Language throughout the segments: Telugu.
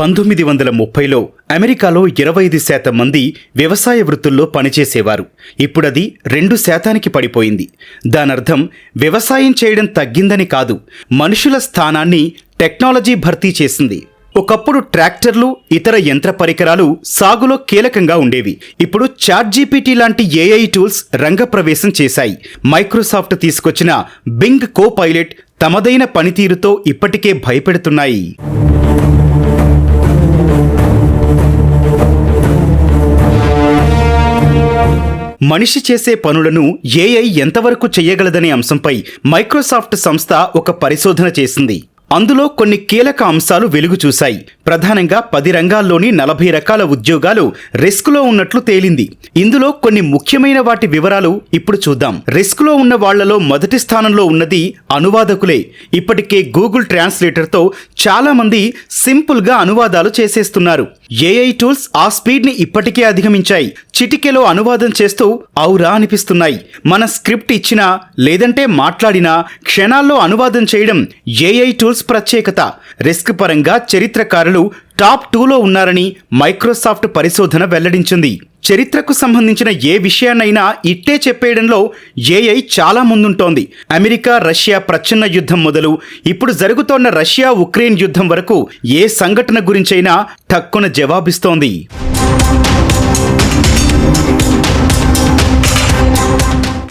పంతొమ్మిది వందల ముప్పైలో అమెరికాలో ఇరవై ఐదు శాతం మంది వ్యవసాయ వృత్తుల్లో పనిచేసేవారు. ఇప్పుడది రెండు శాతానికి పడిపోయింది. దానర్థం వ్యవసాయం చేయడం తగ్గిందని కాదు మనుషుల స్థానాన్ని టెక్నాలజీ భర్తీ చేసింది. ఒకప్పుడు ట్రాక్టర్లు ఇతర యంత్ర పరికరాలు సాగులో కీలకంగా ఉండేవి. ఇప్పుడు చాట్ జీపీటీ లాంటి ఏఐ టూల్స్ రంగప్రవేశం చేశాయి. మైక్రోసాఫ్ట్ తీసుకొచ్చిన బింగ్ కో పైలట్ తమదైన పనితీరుతో ఇప్పటికే భయపెడుతున్నాయి. మనిషి చేసే పనులను ఏఐ ఎంతవరకు చేయగలదనే అంశంపై మైక్రోసాఫ్ట్ సంస్థ ఒక పరిశోధన చేసింది. అందులో కొన్ని కీలక అంశాలు వెలుగు చూశాయి. ప్రధానంగా పది రంగాల్లోని నలభై రకాల ఉద్యోగాలు రిస్క్లో ఉన్నట్లు తేలింది. ఇందులో కొన్ని ముఖ్యమైన వాటి వివరాలు ఇప్పుడు చూద్దాం. రిస్క్లో ఉన్న వాళ్ళలో మొదటి స్థానంలో ఉన్నది అనువాదకులే. ఇప్పటికే గూగుల్ ట్రాన్స్లేటర్తో చాలామంది సింపుల్గా అనువాదాలు చేసేస్తున్నారు. ఏఐ టూల్స్ ఆ స్పీడ్ని ఇప్పటికే అధిగమించాయి. చిటికెలో అనువాదం చేస్తూ ఔరా అనిపిస్తున్నాయి. మన స్క్రిప్ట్ ఇచ్చినా లేదంటే మాట్లాడినా క్షణాల్లో అనువాదం చేయడం ఏఐ టూల్స్ ప్రత్యేకత. రిస్క్ పరంగా చరిత్రకారులు టాప్ టూలో ఉన్నారని మైక్రోసాఫ్ట్ పరిశోధన వెల్లడించింది. చరిత్రకు సంబంధించిన ఏ విషయాన్నైనా ఇట్టే చెప్పేయడంలో ఏఐ చాలా ముందుంటోంది. అమెరికా రష్యా ప్రచ్ఛన్న యుద్ధం మొదలు ఇప్పుడు జరుగుతోన్న రష్యా ఉక్రెయిన్ యుద్ధం వరకు ఏ సంఘటన గురించైనా టక్కున జవాబిస్తోంది.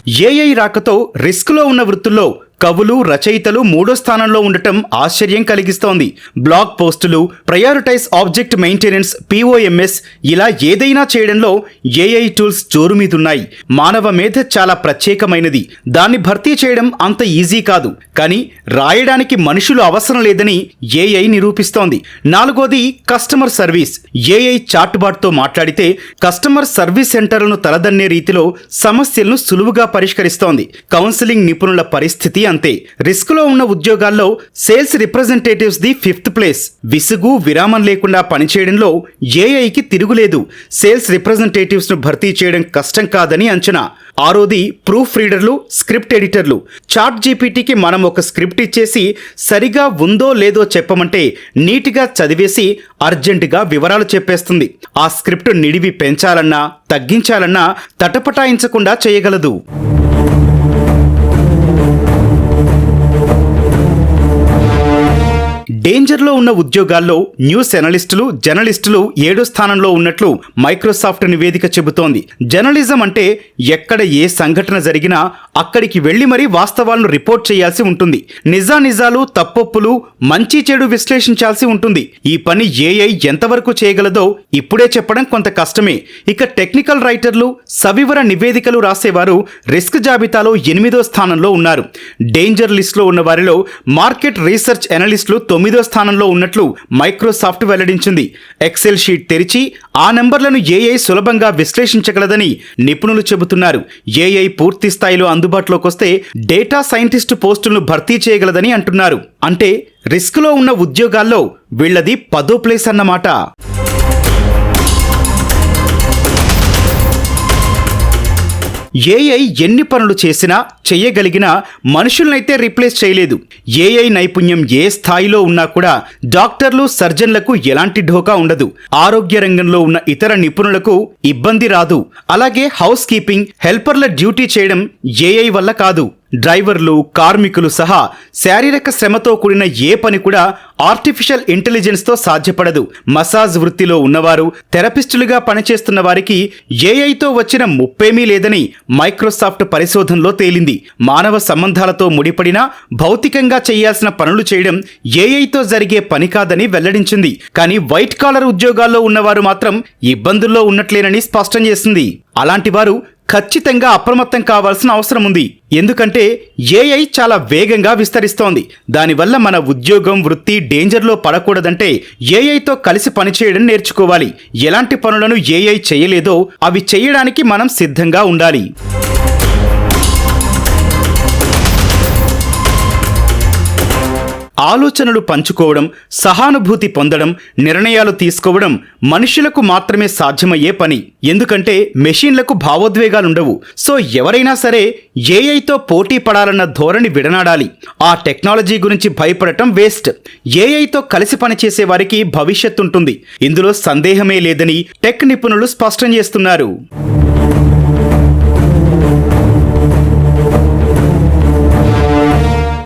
ఏఐ రాకతో రిస్క్లో ఉన్న వృత్తుల్లో కవులు రచయితలు మూడో స్థానంలో ఉండటం ఆశ్చర్యం కలిగిస్తోంది. బ్లాగ్ పోస్టులు ప్రయారిటైజ్ ఆబ్జెక్ట్ మెయింటెనెన్స్ పిఓఎంఎస్ ఇలా ఏదైనా చేయడంలో ఏఐ టూల్స్ జోరు మీదున్నాయి. మానవ మేధ చాలా ప్రత్యేకమైనది. దాన్ని భర్తీ చేయడం అంత ఈజీ కాదు. కానీ రాయడానికి మనుషులు అవసరం లేదని ఏఐ నిరూపిస్తోంది. నాలుగోది కస్టమర్ సర్వీస్ ఏఐ చాట్బాట్తో మాట్లాడితే కస్టమర్ సర్వీస్ సెంటర్లను తలదన్నే రీతిలో సమస్యలను సులువుగా పరిష్కరిస్తోంది. కౌన్సిలింగ్ నిపుణుల పరిస్థితి అంతే. రిస్క్లో ఉన్న ఉద్యోగాల్లో sales representatives the fifth place. విసుగు విరామం లేకుండా పనిచేయడంలో ఏఐకి తిరుగులేదు. సేల్స్ రిప్రజెంటేటివ్స్ను భర్తీ చేయడం కష్టం కాదని అంచనా. ఆరోది ప్రూఫ్ రీడర్లు స్క్రిప్ట్ ఎడిటర్లు. చాట్ జీపీటీకి మనం ఒక స్క్రిప్ట్ ఇచ్చేసి సరిగా ఉందో లేదో చెప్పమంటే నీట్గా చదివేసి అర్జెంటుగా వివరాలు చెప్పేస్తుంది. ఆ స్క్రిప్ట్ నిడివి పెంచాలన్నా తగ్గించాలన్నా తటపటాయించకుండా చేయగలదు. డేంజర్లో ఉన్న ఉద్యోగాల్లో న్యూస్ ఎనలిస్టులు జర్నలిస్టులు ఏడో స్థానంలో ఉన్నట్లు మైక్రోసాఫ్ట్ నివేదిక చెబుతోంది. జర్నలిజం అంటే ఎక్కడ ఏ సంఘటన జరిగినా అక్కడికి వెళ్ళి మరీ వాస్తవాలను రిపోర్ట్ చేయాల్సి ఉంటుంది. నిజానిజాలు తప్పొప్పులు మంచి చెడు విశ్లేషించాల్సి ఉంటుంది. ఈ పని ఏఐ ఎంతవరకు చేయగలదో ఇప్పుడే చెప్పడం కొంత కష్టమే. ఇక టెక్నికల్ రైటర్లు సవివర నివేదికలు రాసేవారు రిస్క్ జాబితాలో ఎనిమిదో స్థానంలో ఉన్నారు. డేంజర్ లిస్ట్లో ఉన్న వారిలో మార్కెట్ రీసెర్చ్ ఎనలిస్టులు తొమ్మిదో స్థానంలో ఉన్నట్లు మైక్రోసాఫ్ట్ వెల్లడించింది. ఎక్సెల్ షీట్ తెరిచి ఆ నెంబర్లను ఏఐ సులభంగా విశ్లేషించగలదని నిపుణులు చెబుతున్నారు. ఏఐ పూర్తి స్థాయిలో అందుబాటులోకి వస్తే డేటా సైంటిస్ట్ పోస్టులను భర్తీ చేయగలదని అంటున్నారు. అంటే రిస్క్లో ఉన్న ఉద్యోగాల్లో వీళ్ళది పదో ప్లేస్ అన్నమాట. ఏఐ ఎన్ని పనులు చేసినా చెయ్యగలిగినా మనుషులనైతే రీప్లేస్ చేయలేదు. ఏఐ నైపుణ్యం ఏ స్థాయిలో ఉన్నా కూడా డాక్టర్లు సర్జన్లకు ఎలాంటి ఢోకా ఉండదు. ఆరోగ్య రంగంలో ఉన్న ఇతర నిపుణులకు ఇబ్బంది రాదు. అలాగే హౌస్ కీపింగ్ హెల్పర్ల డ్యూటీ చేయడం ఏఐ వల్ల కాదు. డ్రైవర్లు కార్మికులు సహా శారీరక శ్రమతో కూడిన ఏ పని కూడా ఆర్టిఫిషియల్ ఇంటెలిజెన్స్తో సాధ్యపడదు. మసాజ్ వృత్తిలో ఉన్నవారు థెరపిస్టులుగా పనిచేస్తున్న వారికి ఏఐతో వచ్చిన ముప్పేమీ లేదని మైక్రోసాఫ్ట్ పరిశోధనలో తేలింది. మానవ సంబంధాలతో ముడిపడిన భౌతికంగా చేయాల్సిన పనులు చేయడం ఏఐతో జరిగే పని కాదని వెల్లడించింది. కానీ వైట్ కాలర్ ఉద్యోగాల్లో ఉన్నవారు మాత్రం ఇబ్బందుల్లో ఉన్నట్లేనని స్పష్టం చేసింది. అలాంటి వారు ఖచ్చితంగా అప్రమత్తం కావాల్సిన అవసరం ఉంది. ఎందుకంటే ఏఐ చాలా వేగంగా విస్తరిస్తోంది. దానివల్ల మన ఉద్యోగం వృత్తి డేంజర్లో పడకూడదంటే ఏఐతో కలిసి పనిచేయడం నేర్చుకోవాలి. ఎలాంటి పనులను ఏఐ చేయలేదో అవి చేయడానికి మనం సిద్ధంగా ఉండాలి. ఆలోచనలు పంచుకోవడం సహానుభూతి పొందడం నిర్ణయాలు తీసుకోవడం మనుషులకు మాత్రమే సాధ్యమయ్యే పని. ఎందుకంటే మెషిన్లకు భావోద్వేగాలుండవు. సో ఎవరైనా సరే ఏఐతో పోటీ పడాలన్న ధోరణి విడనాడాలి. ఆ టెక్నాలజీ గురించి భయపడటం వేస్ట్. ఏఐతో కలిసి పనిచేసే వారికి భవిష్యత్తు ఉంటుంది ఇందులో సందేహమే లేదని టెక్ నిపుణులు స్పష్టం చేస్తున్నారు.